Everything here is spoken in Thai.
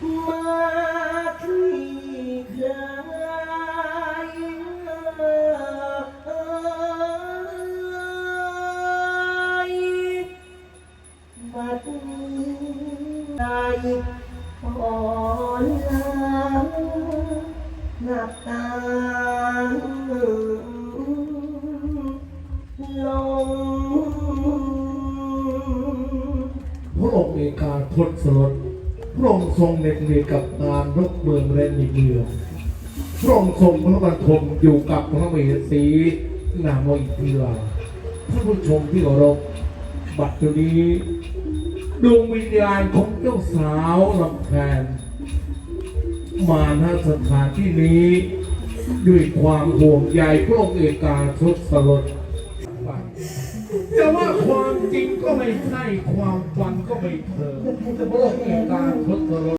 มาคลี่คลายบัดใดขอลาหนับตาลงพระองค์เอกาทศรถ พระองค์ทรงเหน็ดเหนื่อยกับงานรบเมืองและในเมืองพระองค์ทรงพระบรรทมอยู่กับพระมเหสีนามอินทิราท่านผู้ชมที่เคารพบัดเดี๋ยวนี้ดวงวิญญาณของเจ้าสาวลำแพนมาณสถานที่นี้ ด้วยความห่วงใยพระองค์เอกาทศรถ ก็ไม่ใช่ความฟันก็ไม่เธอแต่พระองค์เอกาทศรถ